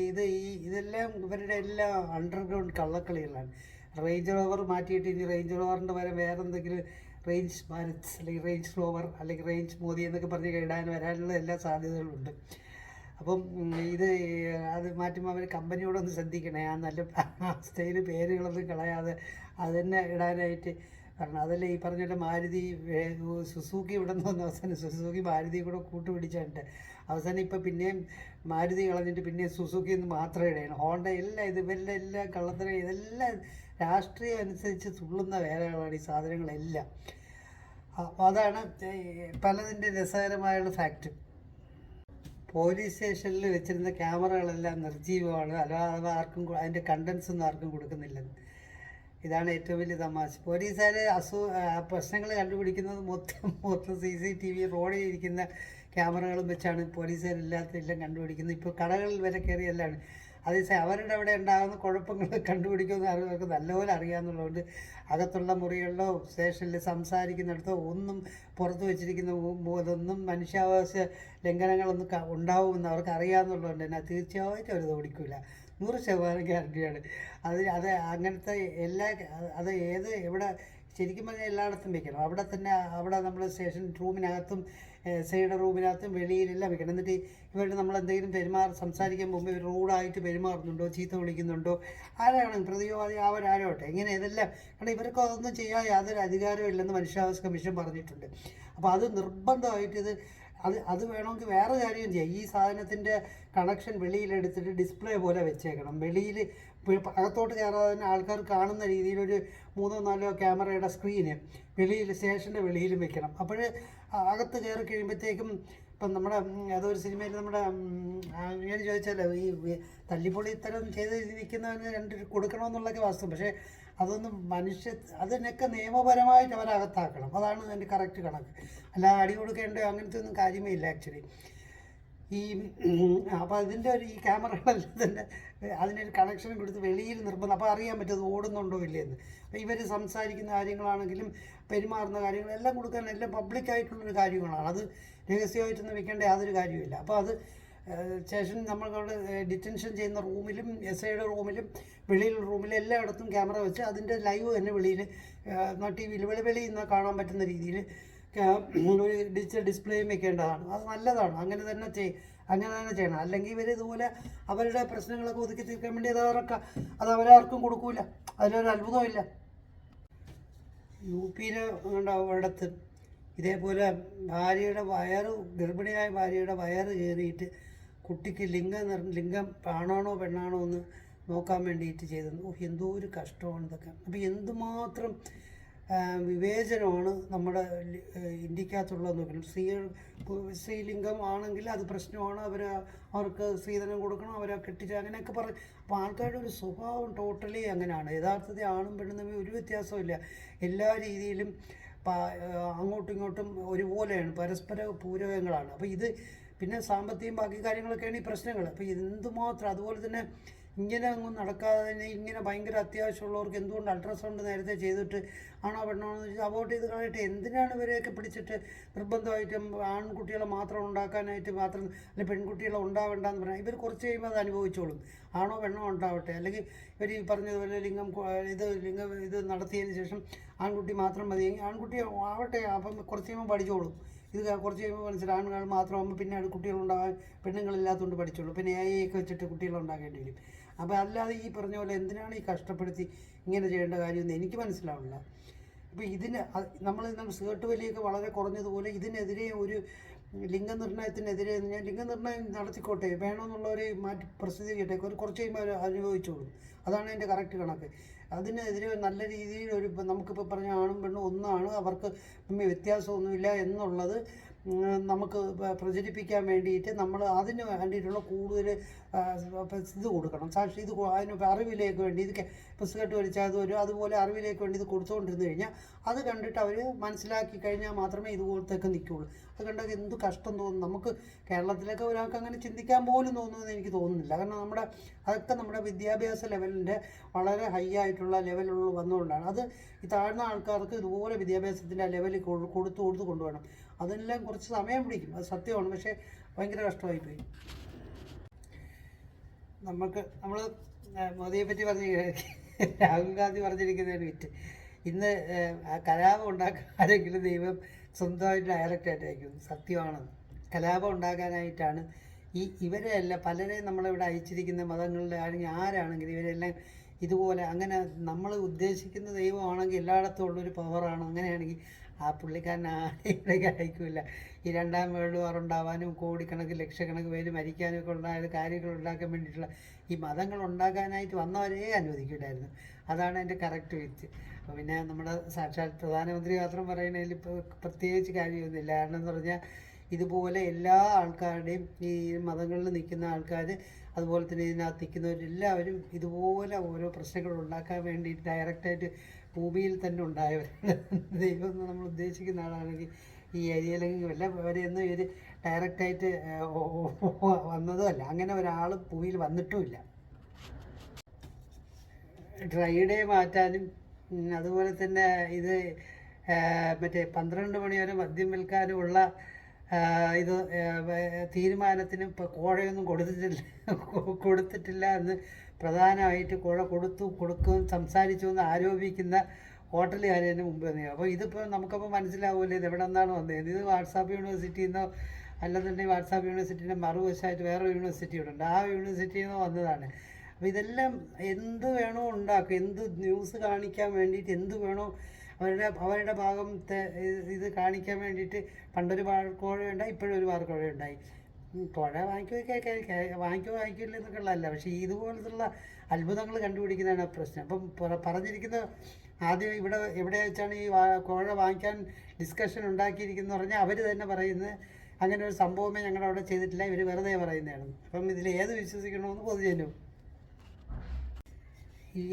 ഇത് ഈ ഇതെല്ലാം ഇവരുടെ എല്ലാം അണ്ടർഗ്രൗണ്ട് കള്ളക്കളികളാണ്. റേഞ്ച് റോവർ മാറ്റിയിട്ട് ഇനി റേഞ്ച് റോവറിന്റെ പകരം വേറെ എന്തെങ്കിലും റേഞ്ച് ഭാരത് അല്ലെങ്കിൽ റേഞ്ച് റോവർ അല്ലെങ്കിൽ റേഞ്ച് മോദി എന്നൊക്കെ പറഞ്ഞ് ഇടാൻ വരാനുള്ള എല്ലാ സാധ്യതകളുണ്ട്. അപ്പം ഇത് അത് മാറ്റുമ്പോൾ അവർ കമ്പനിയോടൊന്ന് ശ്രദ്ധിക്കണേ. ആ നല്ല സ്റ്റൈൽ പേരുകളൊന്നും കളയാതെ അത് തന്നെ ഇടാനായിട്ട് കാരണം അതല്ലേ ഈ പറഞ്ഞ മാരുതി സുസൂക്കി ഇവിടെ നിന്ന് വന്ന അവസാനം സുസൂക്കി മാരുതി കൂടെ കൂട്ടുപിടിച്ചിട്ട് അവസാനം ഇപ്പം പിന്നെയും മാരുതി കളഞ്ഞിട്ട് പിന്നെയും സുസൂക്കി എന്ന് മാത്രമേ ഇടയാണ്. ഹോണ്ട എല്ലാം ഇത് എല്ലാം കള്ളത്തരം ഇതെല്ലാം രാഷ്ട്രീയം അനുസരിച്ച് തുള്ളുന്ന വേലകളാണ് ഈ സാധനങ്ങളെല്ലാം. അതാണ് പലതിന്റെ രസകരമായുള്ള ഫാക്റ്റ്. പോലീസ് സ്റ്റേഷനിൽ വെച്ചിരുന്ന ക്യാമറകളെല്ലാം നിർജീവമാണ് അല്ലാതെ ആർക്കും അതിന്റെ കണ്ടൻസ് ഒന്നും ആർക്കും കൊടുക്കുന്നില്ലെന്ന് ഇതാണ് ഏറ്റവും വലിയ തമാശ. പോലീസുകാർ അസു പ്രശ്നങ്ങൾ കണ്ടുപിടിക്കുന്നത് മൊത്തം മൊത്തം സി സി ടി വി റോഡിൽ ഇരിക്കുന്ന ക്യാമറകളും വെച്ചാണ് പോലീസുകാരെല്ലാത്തെല്ലാം കണ്ടുപിടിക്കുന്നത്. ഇപ്പോൾ കടകളിൽ വരെ കയറിയെല്ലാം അതേസമയം അവരുടെ അവിടെ ഉണ്ടാകുന്ന കുഴപ്പങ്ങൾ കണ്ടുപിടിക്കുമെന്ന് അവർക്ക് നല്ലപോലെ അറിയാമെന്നുള്ളതുകൊണ്ട് അകത്തുള്ള മുറികളിലോ സ്റ്റേഷനിൽ സംസാരിക്കുന്നിടത്തോ ഒന്നും പുറത്ത് വെച്ചിരിക്കുന്ന ഇതൊന്നും മനുഷ്യാവകാശ ലംഘനങ്ങളൊന്നും ഉണ്ടാവുമെന്ന് അവർക്ക് അറിയാമെന്നുള്ളതുകൊണ്ട് തന്നെ തീർച്ചയായിട്ടും അവർ ഓടിക്കില്ല നൂറ് ശതമാനം ഗ്യാരണ്ടിയാണ് അത് അത് അങ്ങനത്തെ എല്ലാ അത് ഏത് എവിടെ ശരിക്കും പറഞ്ഞാൽ എല്ലായിടത്തും വെക്കണം. അവിടെ തന്നെ അവിടെ നമ്മൾ സ്റ്റേഷൻ റൂമിനകത്തും സൈഡ് റൂമിനകത്തും വെളിയിലെല്ലാം വെക്കണം. എന്നിട്ട് ഇവരുടെ നമ്മൾ എന്തെങ്കിലും പെരുമാറി സംസാരിക്കാൻ മുമ്പ് ഇവർ റൂഡായിട്ട് പെരുമാറുന്നുണ്ടോ? ചീത്ത വിളിക്കുന്നുണ്ടോ? ആരാണ് പ്രതിവാദി അവരാരോട്ടെ ഇങ്ങനെ ഇതെല്ലാം കാരണം ഇവർക്ക് അതൊന്നും ചെയ്യാൻ യാതൊരു അധികാരവും ഇല്ലെന്ന് മനുഷ്യാവകാശ കമ്മീഷൻ പറഞ്ഞിട്ടുണ്ട്. അപ്പോൾ അത് നിർബന്ധമായിട്ട് ഇത് അത് അത് വേണമെങ്കിൽ വേറെ കാര്യം ചെയ്യാം. ഈ സാധനത്തിന്റെ കണക്ഷൻ വെളിയിലെടുത്തിട്ട് ഡിസ്പ്ലേ പോലെ വെച്ചേക്കണം. വെളിയിൽ അകത്തോട്ട് കയറാതെ തന്നെ ആൾക്കാർ കാണുന്ന രീതിയിലൊരു മൂന്നോ നാലോ ക്യാമറയുടെ സ്ക്രീന് വെളിയിൽ സ്റ്റേഷന്റെ വെളിയിലും വെക്കണം. അപ്പോൾ അകത്ത് കയറി കഴിയുമ്പോഴത്തേക്കും ഇപ്പം നമ്മുടെ ഏതൊരു സിനിമയിൽ നമ്മുടെ ഞാൻ ചോദിച്ചാലോ ഈ തല്ലിപ്പൊളി ഇത്തരം ചെയ്ത് നിൽക്കുന്നവന് രണ്ട് കൊടുക്കണമെന്നുള്ളൊക്കെ വാസ്തു പക്ഷേ അതൊന്നും മനുഷ്യ അതിനൊക്കെ നിയമപരമായിട്ട് അവരകത്താക്കണം. അതാണ് അതിന്റെ കറക്റ്റ് കണക്ക്. അല്ലാതെ അടി കൊടുക്കേണ്ട അങ്ങനത്തെ ഒന്നും കാര്യമേ ഇല്ല ആക്ച്വലി. ഈ അപ്പോൾ അതിന്റെ ഒരു ഈ ക്യാമറകളെല്ലാം തന്നെ അതിനൊരു കണക്ഷൻ കൊടുത്ത് വെളിയിൽ നിർബന്ധം. അപ്പോൾ അറിയാൻ പറ്റും ഓടുന്നുണ്ടോ ഇല്ലയെന്ന്. അപ്പോൾ ഇവർ സംസാരിക്കുന്ന കാര്യങ്ങളാണെങ്കിലും പെരുമാറുന്ന കാര്യങ്ങളെല്ലാം കൊടുക്കാൻ എല്ലാം പബ്ലിക്കായിട്ടുള്ളൊരു കാര്യങ്ങളാണ്. അത് രഹസ്യമായിട്ടൊന്നും വെക്കേണ്ട യാതൊരു കാര്യമില്ല അപ്പോൾ അത് ശേഷം നമ്മളവിടെ ഡിറ്റൻഷൻ ചെയ്യുന്ന റൂമിലും എസ് ഐയുടെ റൂമിലും വെളിയിലുള്ള റൂമിലും എല്ലായിടത്തും ക്യാമറ വെച്ച് അതിന്റെ ലൈവ് തന്നെ വെളിയിൽ ടി വിയിൽ വെളി വെളിയിൽ നിന്ന് കാണാൻ പറ്റുന്ന രീതിയിൽ ഒരു ഡിജിറ്റൽ ഡിസ്പ്ലേയും വെക്കേണ്ടതാണ്. അത് നല്ലതാണ്. അങ്ങനെ തന്നെ ചെയ് അങ്ങനെ തന്നെ ചെയ്യണം. അല്ലെങ്കിൽ ഇവർ ഇതുപോലെ അവരുടെ പ്രശ്നങ്ങളൊക്കെ ഒതുക്കി തീർക്കാൻ വേണ്ടി അത് അവരൊക്കെ അത് അവരാർക്കും കൊടുക്കൂല. അതിലൊരു അത്ഭുതമില്ല യു പിയിലെ ഒരിടത്ത് ഇതേപോലെ ഭാര്യയുടെ വയറ് ഗർഭിണിയായ ഭാര്യയുടെ വയറ് കയറിയിട്ട് കുട്ടിക്ക് ലിംഗം ലിംഗം ആണാണോ പെണ്ണാണോ എന്ന് നോക്കാൻ വേണ്ടിയിട്ട് ചെയ്തത് ഓ എന്തോ ഒരു കഷ്ടമാണ് ഇതൊക്കെ. അപ്പോൾ എന്തുമാത്രം വിവേചനമാണ് നമ്മുടെ ഇന്ത്യക്കകത്തുള്ള നോക്കണം സ്ത്രീ സ്ത്രീലിംഗം ആണെങ്കിൽ അത് പ്രശ്നമാണ്. അവർ അവർക്ക് സ്ത്രീധനം കൊടുക്കണം അവരെ കെട്ടിച്ച് അങ്ങനെയൊക്കെ പറയും അപ്പോൾ ആൾക്കാരുടെ ഒരു സ്വഭാവം ടോട്ടലി അങ്ങനെയാണ്. യഥാർത്ഥത്തിൽ ആണും പെണ്ണും തമ്മിൽ ഒരു വ്യത്യാസമില്ല എല്ലാ രീതിയിലും അങ്ങോട്ടും ഇങ്ങോട്ടും ഒരുപോലെയാണ്. പരസ്പര പൂരകങ്ങളാണ്. അപ്പോൾ ഇത് പിന്നെ സാമ്പത്തികം ബാക്കി കാര്യങ്ങളൊക്കെയാണ് ഈ പ്രശ്നങ്ങൾ. അപ്പോൾ എന്തുമാത്രം അതുപോലെ തന്നെ ഇങ്ങനെ ഒന്നും നടക്കാതെ തന്നെ ഇങ്ങനെ ഭയങ്കര അത്യാവശ്യമുള്ളവർക്ക് എന്തുകൊണ്ട് അൾട്രാസൗണ്ട് നേരത്തെ ചെയ്തിട്ട് ആണോ പെണ്ണോ എന്ന് വെച്ചാൽ അബോട്ട് ചെയ്ത് കളയിട്ട്? എന്തിനാണ് ഇവരെയൊക്കെ പിടിച്ചിട്ട് നിർബന്ധമായിട്ടും ആൺകുട്ടികളെ മാത്രം ഉണ്ടാക്കാനായിട്ട് മാത്രം അല്ലെങ്കിൽ പെൺകുട്ടികളെ ഉണ്ടാവേണ്ടെന്ന് പറഞ്ഞാൽ ഇവർ കുറച്ച് കഴിയുമ്പോൾ അത് അനുഭവിച്ചോളും. ആണോ പെണ്ണോ ഉണ്ടാവട്ടെ? അല്ലെങ്കിൽ ഇവർ ഈ പറഞ്ഞതുപോലെ ലിംഗം ഇത് ലിംഗം ഇത് നടത്തിയതിന് ശേഷം ആൺകുട്ടി മാത്രം മതി. ആൺകുട്ടി ആവട്ടെ അപ്പം കുറച്ച് കഴിയുമ്പോൾ പഠിച്ചോളും. ഇത് കുറച്ച് കഴിയുമ്പോൾ മനസ്സിലായി ആണുങ്ങൾ മാത്രമാകുമ്പോൾ പിന്നെ കുട്ടികളുണ്ടാകാൻ പെണ്ണുങ്ങളില്ലാത്തതുകൊണ്ട് പഠിച്ചോളൂ. പിന്നെ എ ഒക്കെ വെച്ചിട്ട് കുട്ടികളുണ്ടാക്കേണ്ടി വരും. അപ്പോൾ അല്ലാതെ ഈ പറഞ്ഞ പോലെ എന്തിനാണ് ഈ കഷ്ടപ്പെടുത്തി ഇങ്ങനെ ചെയ്യേണ്ട കാര്യമെന്ന് എനിക്ക് മനസ്സിലാവില്ല. അപ്പോൾ ഇതിന് നമ്മൾ നമ്മൾ സ്കേർട്ട് വലിയൊക്കെ വളരെ കുറഞ്ഞതുപോലെ ഇതിനെതിരെ ഒരു ലിംഗനിർണയത്തിനെതിരെ ഞാൻ ലിംഗനിർണയം നടത്തിക്കോട്ടെ വേണമെന്നുള്ളവരെ മാറ്റി പ്രസിദ്ധീകരിക്കട്ടെ കുറച്ച് കഴിയുമ്പോൾ അവർ അനുഭവിച്ചോളും. അതാണ് എന്റെ കറക്റ്റ് കണക്ക്. അതിനെതിരെ നല്ല രീതിയിൽ ഒരു നമുക്കിപ്പോൾ പറഞ്ഞ ആണും പെണ്ണും ഒന്നാണ് അവർക്ക് വ്യത്യാസമൊന്നുമില്ല എന്നുള്ളത് നമുക്ക് പ്രചരിപ്പിക്കാൻ വേണ്ടിയിട്ട് നമ്മൾ അതിന് വേണ്ടിയിട്ടുള്ള കൂടുതൽ ഇത് കൊടുക്കണം. സാക്ഷി ഇത് അതിന് അറിവിലേക്ക് വേണ്ടി ഇത് പുസ്തകമായിട്ട് വലിച്ചാൽ അത് വരും. അതുപോലെ അറിവിലേക്ക് വേണ്ടി ഇത് കൊടുത്തുകൊണ്ടിരുന്നു കഴിഞ്ഞാൽ അത് കണ്ടിട്ട് അവർ മനസ്സിലാക്കി കഴിഞ്ഞാൽ മാത്രമേ ഇതുപോലത്തേക്ക് നിൽക്കുകയുള്ളൂ അത് കണ്ടാൽ എന്ത് കഷ്ടം തോന്നുന്നു നമുക്ക് കേരളത്തിലൊക്കെ ഒരാൾക്ക് അങ്ങനെ ചിന്തിക്കാൻ പോലും തോന്നുമെന്ന് എനിക്ക് തോന്നുന്നില്ല. കാരണം നമ്മുടെ അതൊക്കെ നമ്മുടെ വിദ്യാഭ്യാസ ലെവലിന്റെ വളരെ ഹൈ ആയിട്ടുള്ള ലെവലുള്ള വന്നുകൊണ്ടാണ്. അത് ഈ താഴ്ന്ന ആൾക്കാർക്ക് ഇതുപോലെ വിദ്യാഭ്യാസത്തിന്റെ ലെവലിൽ കൊടുത്തു കൊടുത്ത് കൊണ്ടുപോകണം. അതെല്ലാം കുറച്ച് സമയം പിടിക്കും. അത് സത്യമാണ്. പക്ഷേ ഭയങ്കര കഷ്ടമായിപ്പോയി. നമുക്ക് നമ്മൾ മോദിയെ പറ്റി പറഞ്ഞ രാഹുൽ ഗാന്ധി പറഞ്ഞിരിക്കുന്നതിന് വിറ്റ് ഇന്ന് കലാപം ഉണ്ടാക്കാൻ ആരെങ്കിലും ദൈവം സ്വന്തമായിട്ട് ഡയറക്റ്റായിട്ട് അയക്കും. സത്യമാണ് കലാപം ഉണ്ടാക്കാനായിട്ടാണ് ഈ ഇവരെയല്ല പലരെയും നമ്മളിവിടെ അയച്ചിരിക്കുന്ന മതങ്ങളിലെ ആണെങ്കിൽ ആരാണെങ്കിലും ഇവരെല്ലാം ഇതുപോലെ അങ്ങനെ നമ്മൾ ഉദ്ദേശിക്കുന്ന ദൈവമാണെങ്കിൽ എല്ലായിടത്തും ഉള്ളൊരു പവറാണ് അങ്ങനെയാണെങ്കിൽ ആ പുള്ളിക്കാരൻ ആരെയും കഴിക്കില്ല ഈ രണ്ടാം വേൾഡ് വാർ ഉണ്ടാവാനും കോടിക്കണക്കിന് ലക്ഷക്കണക്ക് പേര് മരിക്കാനും ഒക്കെ ഉണ്ടായ കാര്യങ്ങൾ ഉണ്ടാക്കാൻ വേണ്ടിയിട്ടുള്ള ഈ മതങ്ങൾ ഉണ്ടാക്കാനായിട്ട് വന്നവരെ അനുവദിക്കില്ലായിരുന്നു അതാണ് എന്റെ കറക്റ്റ് വിത്ത് അപ്പോൾ പിന്നെ നമ്മുടെ സാക്ഷാൽ പ്രധാനമന്ത്രി മാത്രം പറയുന്നതിൽ ഇപ്പോൾ പ്രത്യേകിച്ച് കാര്യമൊന്നുമില്ല. കാരണം എന്ന് പറഞ്ഞാൽ ഇതുപോലെ എല്ലാ ആൾക്കാരുടെയും ഈ മതങ്ങളിൽ നിൽക്കുന്ന ആൾക്കാർ അതുപോലെ തന്നെ ഇതിനകത്ത് നിൽക്കുന്നവരെല്ലാവരും ഇതുപോലെ ഓരോ പ്രശ്നങ്ങൾ ഉണ്ടാക്കാൻ വേണ്ടിയിട്ട് ഡയറക്റ്റായിട്ട് ഭൂമിയിൽ തന്നെ ഉണ്ടായവർ ദൈവം എന്ന് നമ്മൾ ഉദ്ദേശിക്കുന്ന ആളാണെങ്കിൽ ഈ ഏരിയയിലെങ്കിൽ വല്ല അവരെയൊന്നും ഇവർ ഡയറക്റ്റായിട്ട് വന്നതും അല്ല. അങ്ങനെ ഒരാൾ ഭൂമിയിൽ വന്നിട്ടുമില്ല. ഡ്രൈ ഡേ മാറ്റാനും അതുപോലെ തന്നെ ഇത് മറ്റേ പന്ത്രണ്ട് മണി വരെ മദ്യം വിൽക്കാനുമുള്ള ഇത് തീരുമാനത്തിനും ഇപ്പോൾ കോഴയൊന്നും കൊടുത്തിട്ടില്ല കൊടുത്തിട്ടില്ല എന്ന് പ്രധാനമായിട്ട് കുഴ കൊടുത്തു കൊടുക്കും സംസാരിച്ചു എന്ന് ആരോപിക്കുന്ന ഹോട്ടലുകാർ മുമ്പ് തന്നെ. അപ്പോൾ ഇതിപ്പോൾ നമുക്കപ്പോൾ മനസ്സിലാവില്ലേ ഇത് എവിടെ നിന്നാണ് വന്നത് ഇത് വാട്സാപ്പ് യൂണിവേഴ്സിറ്റിയിൽ നിന്നോ അല്ലെന്നുണ്ടെങ്കിൽ വാട്സാപ്പ് യൂണിവേഴ്സിറ്റിന്റെ മറുവശമായിട്ട് വേറെ യൂണിവേഴ്സിറ്റി ഉണ്ട്. ആ യൂണിവേഴ്സിറ്റിയിൽ നിന്ന് വന്നതാണ്. അപ്പോൾ ഇതെല്ലാം എന്ത് വേണോ ഉണ്ടാക്കും. എന്ത് ന്യൂസ് കാണിക്കാൻ വേണ്ടിയിട്ട് എന്ത് വേണോ അവരുടെ അവരുടെ ഭാഗത്തെ ഇത് കാണിക്കാൻ വേണ്ടിയിട്ട് പണ്ടൊരു വാർക്കോഴ ഉണ്ടായി ഇപ്പോഴൊരു വാർക്കോഴ ഉണ്ടായി പുഴ വാങ്ങിക്കുക വാങ്ങിക്കോ വാങ്ങിക്കില്ല എന്നൊക്കെയുള്ളതല്ല. പക്ഷേ ഇതുപോലത്തുള്ള അത്ഭുതങ്ങൾ കണ്ടുപിടിക്കുന്നതാണ് പ്രശ്നം. അപ്പം പറഞ്ഞിരിക്കുന്ന ആദ്യം ഇവിടെ എവിടെ വെച്ചാണ് ഈ കോഴ വാങ്ങിക്കാൻ ഡിസ്കഷൻ ഉണ്ടാക്കിയിരിക്കുന്നത് പറഞ്ഞാൽ അവർ തന്നെ പറയുന്നത് അങ്ങനെ ഒരു സംഭവമേ ഞങ്ങളുടെ അവിടെ ചെയ്തിട്ടില്ല ഇവർ വെറുതെ പറയുന്നതാണ്. അപ്പം ഇതിൽ ഏത് വിശ്വസിക്കണമെന്ന് പൊതുജനം.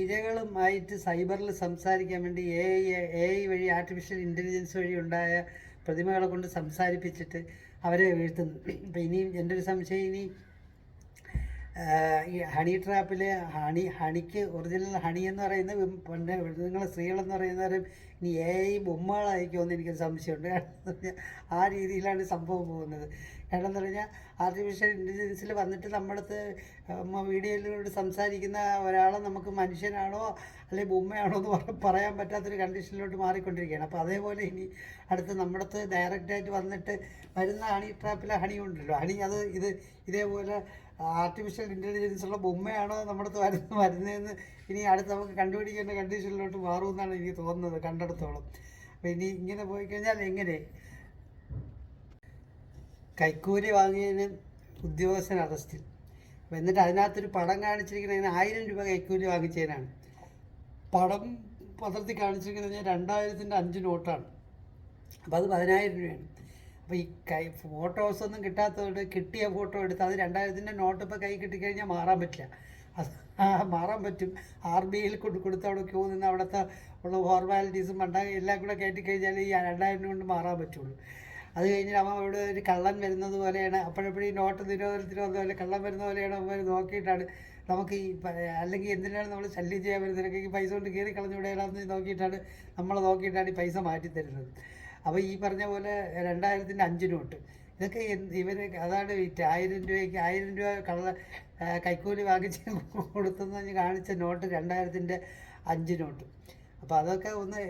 ഇരകളുമായിട്ട് സൈബറിൽ സംസാരിക്കാൻ വേണ്ടി എ ഐ എ ഐ വഴി ആർട്ടിഫിഷ്യൽ ഇന്റലിജൻസ് വഴി ഉണ്ടായ പ്രതിമകളെ കൊണ്ട് സംസാരിപ്പിച്ചിട്ട് അവരെ വീഴ്ത്തുന്നു. അപ്പം ഇനിയും എന്റെ ഒരു സംശയം ഇനി ഈ ഹണി ട്രാപ്പിലെ ഹണി ഹണിക്ക് ഒറിജിനൽ ഹണി എന്ന് പറയുന്ന പണ്ട് നിങ്ങൾ സ്ത്രീകളെന്ന് പറയുന്നവരും ഇനി എ ഐ ബൊമ്മകളായിരിക്കുമെന്ന് എനിക്കൊരു സംശയമുണ്ട്. ആ രീതിയിലാണ് സംഭവം പോകുന്നത്. കാരണം എന്ന് പറഞ്ഞാൽ ആർട്ടിഫിഷ്യൽ ഇന്റലിജൻസിൽ വന്നിട്ട് നമ്മളടുത്ത് വീഡിയോയിലൂടെ സംസാരിക്കുന്ന ഒരാളെ നമുക്ക് മനുഷ്യനാണോ അല്ലെങ്കിൽ ബൊമ്മയാണോ എന്ന് പറ- പറയാൻ പറ്റാത്തൊരു കണ്ടീഷനിലോട്ട് മാറിക്കൊണ്ടിരിക്കുകയാണ്. അപ്പോൾ അതേപോലെ ഇനി അടുത്ത് നമ്മുടെ ഡയറക്റ്റായിട്ട് വന്നിട്ട് വരുന്ന ഹണി ട്രാപ്പിലെ ഹണി ഉണ്ടല്ലോ. ഹണി അത് ഇത് ഇതേപോലെ ആർട്ടിഫിഷ്യൽ ഇന്റലിജൻസ് ഉള്ള ബൊമ്മയാണോ നമ്മുടെ അടുത്ത് വരുന്ന വരുന്നതെന്ന് ഇനി അടുത്ത് നമുക്ക് കണ്ടുപിടിക്കേണ്ട കണ്ടീഷനിലോട്ട് മാറുമെന്നാണ് എനിക്ക് തോന്നുന്നത് കണ്ടെടുത്തോളം. അപ്പോൾ ഇനി ഇങ്ങനെ പോയി കഴിഞ്ഞാൽ എങ്ങനെ? കൈക്കൂലി വാങ്ങിയതിന് ഉദ്യോഗസ്ഥൻ അറസ്റ്റിൽ എന്നിട്ട് അതിനകത്തൊരു പടം കാണിച്ചിരിക്കുന്നതിന് ആയിരം രൂപ കൈക്കൂലി വാങ്ങിച്ചതിനാണ്. പടം പത്രത്തിൽ കാണിച്ചിരിക്കുന്നത് രണ്ടായിരത്തിന്റെ അഞ്ച് നോട്ടാണ്. അപ്പോൾ അത് പതിനായിരം രൂപയാണ്. അപ്പോൾ ഈ കൈ ഫോട്ടോസ് ഒന്നും കിട്ടാത്തതുകൊണ്ട് കിട്ടിയ ഫോട്ടോ എടുത്ത് അത് രണ്ടായിരത്തിന്റെ നോട്ട് ഇപ്പോൾ കൈ കിട്ടിക്കഴിഞ്ഞാൽ മാറാൻ പറ്റില്ല. അത് മാറാൻ പറ്റും. ആർ ബി ഐയിൽ കൊണ്ട് കൊടുത്ത് അവിടെ ക്യൂ നിന്ന് അവിടുത്തെ ഉള്ള ഫോർമാലിറ്റീസും പണ്ട എല്ലാം കൂടെ കയറ്റി കഴിഞ്ഞാൽ ഈ രണ്ടായിരം കൊണ്ട് മാറാൻ പറ്റുള്ളൂ. അത് കഴിഞ്ഞിട്ട് അവൻ അവിടെ ഒരു കള്ളൻ വരുന്നത് പോലെയാണ്. അപ്പോഴപ്പോഴും ഈ നോട്ട് നിരോധനത്തിന് വന്ന പോലെ കള്ളൻ വരുന്ന പോലെയാണ് അവന്മാർ നോക്കിയിട്ടാണ്. നമുക്ക് ഈ അല്ലെങ്കിൽ എന്തിനാണ് നമ്മൾ ശല്യം ചെയ്യാൻ വരുന്നത്? പൈസ കൊണ്ട് കയറി കളഞ്ഞുവിടേലാന്ന് നോക്കിയിട്ടാണ് നമ്മൾ നോക്കിയിട്ടാണ് ഈ പൈസ മാറ്റി തരുന്നത് അപ്പോൾ ഈ പറഞ്ഞ പോലെ രണ്ടായിരത്തിന്റെ അഞ്ച് നോട്ട്. ഇതൊക്കെ ഇവർ അതാണ് ആയിരം രൂപയ്ക്ക് ആയിരം രൂപ കള്ള കൈക്കൂലി വാങ്ങിച്ച് കൊടുത്തെന്ന് കാണിച്ച നോട്ട് രണ്ടായിരത്തിന്റെ അഞ്ച് നോട്ട്. അപ്പോൾ അതൊക്കെ ഒന്ന്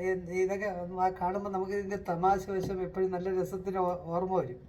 ഇതൊക്കെ കാണുമ്പോൾ നമുക്ക് ഇതിന്റെ തമാശ വശം എപ്പോഴും നല്ല രസത്തിന് ഓർമ്മ വരും.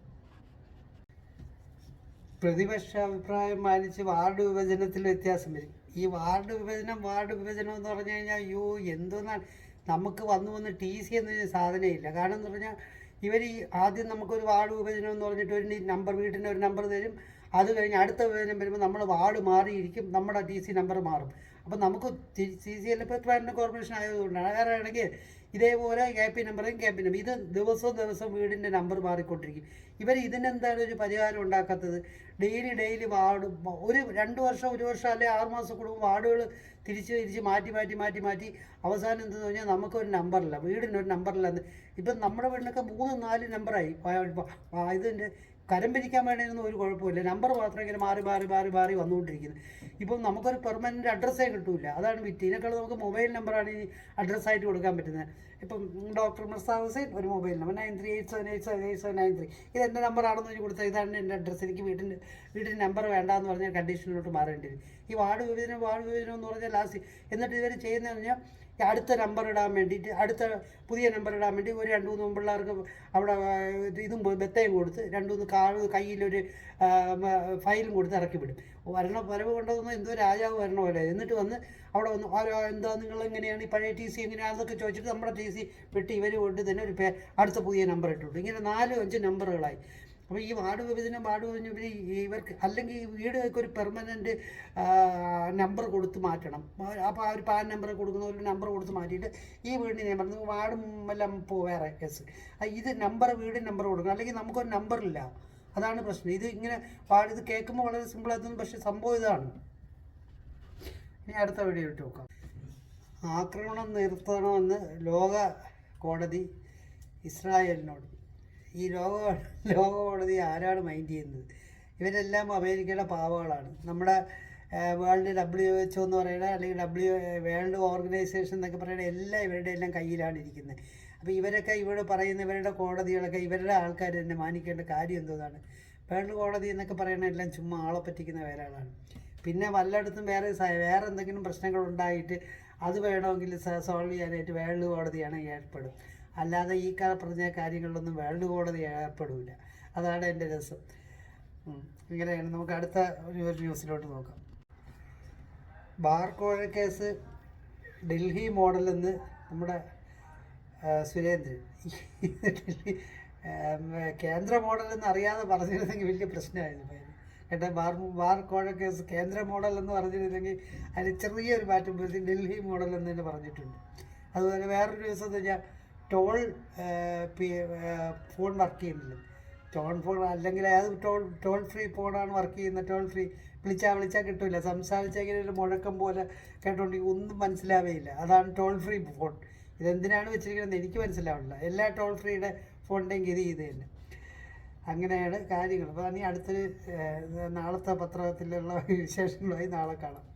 പ്രതിപക്ഷ അഭിപ്രായം മാനിച്ച് വാർഡ് വിഭജനത്തിൽ വ്യത്യാസം വരും. ഈ വാർഡ് വിഭജനം വാർഡ് വിഭജനം എന്ന് പറഞ്ഞു കഴിഞ്ഞാൽ അയ്യോ എന്തോന്നാണ്. നമുക്ക് വന്നു വന്ന് ടി സി എന്നൊരു സാധനമില്ല. കാരണം എന്ന് പറഞ്ഞാൽ ഇവർ ഈ ആദ്യം നമുക്കൊരു വാർഡ് വിഭജനം എന്ന് പറഞ്ഞിട്ട് ഒരു നമ്പർ വീട്ടിന്റെ ഒരു നമ്പർ തരും. അത് കഴിഞ്ഞ് അടുത്ത വിഭജനം വരുമ്പോൾ നമ്മൾ വാർഡ് മാറിയിരിക്കും നമ്മുടെ ടി സി നമ്പർ മാറും. അപ്പോൾ നമുക്ക് സി സി എൽ ഇപ്പോൾ ട്രാൻഡ് കോർപ്പറേഷൻ ആയതുകൊണ്ടാണ്. വേറെ ആണെങ്കിൽ ഇതേപോലെ കെ പി നമ്പറും കെ പി നമ്പർ ഇത് ദിവസവും ദിവസവും വീടിന്റെ നമ്പർ മാറിക്കൊണ്ടിരിക്കും. ഇവർ ഇതിനെന്താണ് ഒരു പരിഹാരം ഉണ്ടാക്കാത്തത്? ഡെയിലി ഡെയിലി വാർഡ് ഒരു രണ്ട് വർഷം ഒരു വർഷം അല്ലെങ്കിൽ ആറ് മാസം കൂടുമ്പോൾ വാർഡുകൾ തിരിച്ച് തിരിച്ച് മാറ്റി മാറ്റി മാറ്റി മാറ്റി അവസാനം എന്തെന്ന് പറഞ്ഞാൽ നമുക്കൊരു നമ്പറില്ല വീടിനൊരു നമ്പറില്ല ഇപ്പം നമ്മുടെ വീടിനൊക്കെ മൂന്ന് നാല് നമ്പറായി ഇതിന്റെ കരം പിരിക്കാൻ വേണ്ടിയൊന്നും ഒരു കുഴപ്പമില്ല. നമ്പർ മാത്രം ഇങ്ങനെ മാറി മാറി മാറി മാറി വന്നുകൊണ്ടിരിക്കുന്നത് ഇപ്പം നമുക്കൊരു പെർമനന്റ് അഡ്രസ്സേ കിട്ടൂല അതാണ് വിറ്റ്. ഇതിനേക്കാൾ നമുക്ക് മൊബൈൽ നമ്പറാണ് ഈ അഡ്രസ്സായിട്ട് കൊടുക്കാൻ പറ്റുന്നത്. ഇപ്പം ഡോക്ടർ മിർസാ ഹുസൈൻ ഒരു mobile number nine three eight seven eight seven eight seven nine three. ഇത് എന്റെ നമ്പറാണെന്ന് വെച്ച് കൊടുത്താൽ ഇതാണ് എന്റെ അഡ്രസ്സ് എനിക്ക് വീട്ടിന്റെ വീട്ടിന്റെ നമ്പർ വേണ്ടാന്ന് പറഞ്ഞാൽ കണ്ടീഷനിലോട്ട് മാറേണ്ടി വരും. ഈ വാർഡ് വിഭജനം വാർഡ് വിഭജനം എന്ന് പറഞ്ഞാൽ ലാസ്റ്റ് എന്നിട്ട് ഇവർ ചെയ്യുന്നതെന്ന് പറഞ്ഞാൽ അടുത്ത നമ്പർ ഇടാൻ വേണ്ടിയിട്ട് അടുത്ത പുതിയ നമ്പർ ഇടാൻ വേണ്ടി ഒരു രണ്ട് മൂന്ന് പിള്ളേർക്ക് അവിടെ ഇതും ബത്തയും കൊടുത്ത് രണ്ട് മൂന്ന് കാ കയ്യിലൊരു ഫയലും കൊടുത്ത് ഇറക്കി വിടും. വരണ വരവ് കൊണ്ടതൊന്നും എന്തോ രാജാവ് വരണ പോലെ. എന്നിട്ട് വന്ന് അവിടെ വന്ന് ഓരോ എന്താ നിങ്ങൾ എങ്ങനെയാണ്? ഈ പഴയ ടി സി എങ്ങനെയാണെന്നൊക്കെ ചോദിച്ചിട്ട് നമ്മുടെ ടി സി വെട്ടി ഇവർ കൊണ്ട് തന്നെ ഒരു അടുത്ത പുതിയ നമ്പർ ഇട്ടു ഇങ്ങനെ നാലും അഞ്ച് നമ്പറുകളായി അപ്പോൾ ഈ വാർഡ് വിഭജനം വാർഡ് വിഭജനം ഇവർ ഇവർക്ക് അല്ലെങ്കിൽ ഈ വീടുകൾക്ക് ഒരു പെർമനന്റ് നമ്പർ കൊടുത്ത് മാറ്റണം. അപ്പോൾ ആ ഒരു പാൻ നമ്പർ കൊടുക്കുന്ന ഒരു നമ്പർ കൊടുത്ത് മാറ്റിയിട്ട് ഈ വീടിന്റെ നമ്പർ വാർഡ് എല്ലാം പോ വേറെ കേസ്. ഇത് നമ്പർ വീട് നമ്പർ കൊടുക്കണം. അല്ലെങ്കിൽ നമുക്കൊരു നമ്പറില്ല അതാണ് പ്രശ്നം. ഇത് ഇങ്ങനെ വാർഡ് ഇത് കേൾക്കുമ്പോൾ വളരെ സിമ്പിളായിരുന്നു പക്ഷേ സംഭവം ഇതാണ്. ഇനി അടുത്ത വീഡിയോ ഇട്ട് നോക്കാം. ആക്രമണം നിർത്തണമെന്ന് ലോക കോടതി ഇസ്രായേലിനോട് ഈ ലോക ലോകകോടതി ആരാണ് മൈൻഡ് ചെയ്യുന്നത്? ഇവരെല്ലാം അമേരിക്കയുടെ പാവകളാണ്. നമ്മുടെ വേൾഡ് ഡബ്ല്യു എച്ച് എന്ന് പറയുന്ന അല്ലെങ്കിൽ ഡബ്ല്യു വേൾഡ് ഓർഗനൈസേഷൻ എന്നൊക്കെ പറയുന്ന എല്ലാം ഇവരുടെ എല്ലാം കയ്യിലാണ് ഇരിക്കുന്നത്. അപ്പോൾ ഇവരൊക്കെ ഇവിടെ പറയുന്ന ഇവരുടെ കോടതികളൊക്കെ ഇവരുടെ ആൾക്കാർ തന്നെ മാനിക്കേണ്ട കാര്യം എന്തോന്നാണ്? വേൾഡ് കോടതി എന്നൊക്കെ പറയുന്ന എല്ലാം ചുമ്മാ ആളെ പറ്റിക്കുന്ന വേലകളാണ് പിന്നെ വല്ലയിടത്തും വേറെ വേറെ എന്തെങ്കിലും പ്രശ്നങ്ങൾ ഉണ്ടായിട്ട് അത് വേണമെങ്കിൽ സോൾവ് ചെയ്യാനായിട്ട് വേൾഡ് കോടതിയാണ് ഏർപ്പെടും. അല്ലാതെ ഈ കാ പറഞ്ഞ കാര്യങ്ങളിലൊന്നും വേൾഡ് കോടതി ഏർപ്പെടില്ല അതാണ് എന്റെ രസം. ഇങ്ങനെയാണ് നമുക്ക് അടുത്ത ഒരു ന്യൂസിലോട്ട് നോക്കാം. ബാർക്കോഴ കേസ് ഡൽഹി മോഡൽ എന്ന് നമ്മുടെ സുരേന്ദ്രൻ. കേന്ദ്ര മോഡൽ എന്ന് അറിയാതെ പറഞ്ഞിരുന്നെങ്കിൽ വലിയ പ്രശ്നമായിരുന്നു കേട്ടോ ബാർ ബാർ കോഴ കേസ് കേന്ദ്ര മോഡൽ എന്ന് പറഞ്ഞിരുന്നെങ്കിൽ അതിന് ചെറിയൊരു മാറ്റം വരുത്തി ഡൽഹി മോഡൽ എന്ന് തന്നെ പറഞ്ഞിട്ടുണ്ട്. അതുപോലെ വേറൊരു ദിവസം എന്ന് വെച്ചാൽ ടോൾ ഫോൺ വർക്ക് ചെയ്യുന്നില്ല ടോൺ ഫോൺ അല്ലെങ്കിൽ അത് ടോൾ ടോൾ ഫ്രീ ഫോണാണ് വർക്ക് ചെയ്യുന്നത്. ടോൾ ഫ്രീ വിളിച്ചാൽ വിളിച്ചാൽ കിട്ടില്ല സംസാരിച്ചാൽ ഇങ്ങനെ ഒരു മുഴക്കം പോലെ കേട്ടോണ്ടെങ്കിൽ ഒന്നും മനസ്സിലാവേയില്ല. അതാണ് ടോൾ ഫ്രീ ഫോൺ. ഇതെന്തിനാണ് വെച്ചിരിക്കുന്നത്? എനിക്ക് മനസ്സിലാവില്ല എല്ലാ ടോൾ ഫ്രീയുടെ ഫോണിന്റെയും ഗതി ഇത് തന്നെ. അങ്ങനെയാണ് കാര്യങ്ങൾ. അപ്പോൾ ഇനി അടുത്തൊരു നാളത്തെ പത്രത്തിലുള്ള വിശേഷങ്ങളുമായി നാളെ കാണാം.